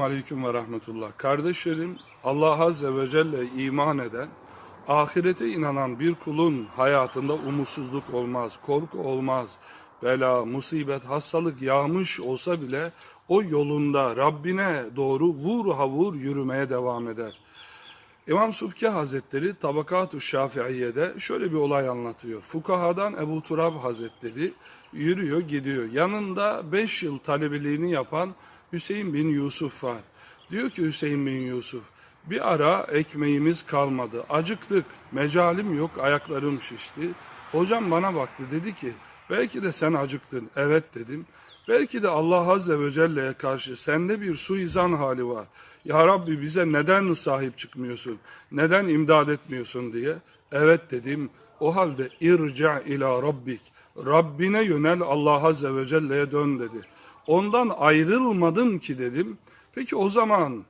Aleyküm ve rahmetullah. Kardeşlerim Allah Azze ve Celle iman eden, ahirete inanan bir kulun hayatında umutsuzluk olmaz, korku olmaz. Bela, musibet, hastalık yağmış olsa bile o yolunda Rabbine doğru vur havur yürümeye devam eder. İmam Subki Hazretleri Tabakat-ı Şafiiye'de şöyle bir olay anlatıyor. Fukahadan Ebu Turab Hazretleri yürüyor gidiyor. Yanında 5 yıl talebeliğini yapan Hüseyin bin Yusuf var. Diyor ki Hüseyin bin Yusuf bir ara ekmeğimiz kalmadı. Acıktık. Mecalim yok. Ayaklarım şişti. Hocam bana baktı. Dedi ki belki de sen acıktın. Evet dedim. Belki de Allah Azze ve Celle'ye karşı sende bir suizan hali var. Ya Rabbi bize neden sahip çıkmıyorsun? Neden imdad etmiyorsun diye. Evet dedim. O halde irca ila rabbik. Rabbine yönel Allah Azze ve Celle'ye dön dedi. Ondan ayrılmadım ki dedim. Peki o zaman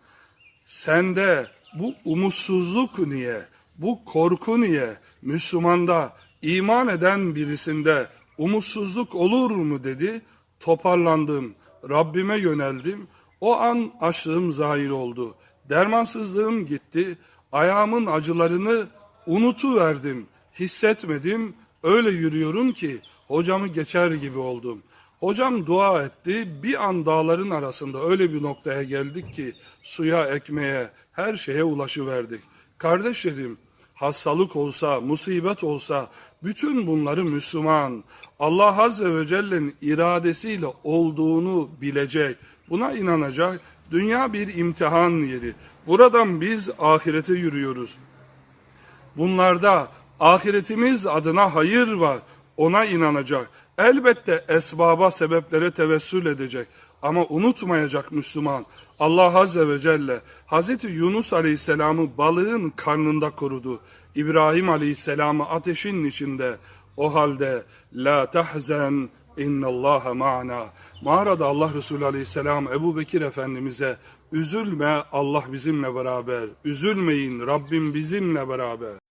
sende bu umutsuzluk niye? Bu korku niye? Müslümanda iman eden birisinde umutsuzluk olur mu dedi. Toparlandım. Rabbime yöneldim. O an açlığım zahir oldu. Dermansızlığım gitti. Ayağımın acılarını unutuverdim. Hissetmedim. Öyle yürüyorum ki hocamı geçer gibi oldum. Hocam dua etti. Bir an dağların arasında öyle bir noktaya geldik ki suya, ekmeğe, her şeye ulaşıverdik. Kardeşlerim, hastalık olsa, musibet olsa bütün bunları Müslüman Allah Azze ve Celle'nin iradesiyle olduğunu bilecek. Buna inanacak. Dünya bir imtihan yeri. Buradan biz ahirete yürüyoruz. Bunlarda ahiretimiz adına hayır var. Ona inanacak. Elbette esbaba, sebeplere tevessül edecek. Ama unutmayacak Müslüman. Allah Azze ve Celle Hazreti Yunus Aleyhisselam'ı balığın karnında korudu. İbrahim Aleyhisselam'ı ateşin içinde. O halde la tahzen innallaha ma'ana. Mağarada Allah Resulü Aleyhisselam Ebu Bekir Efendimiz'e üzülme Allah bizimle beraber. Üzülmeyin Rabbim bizimle beraber.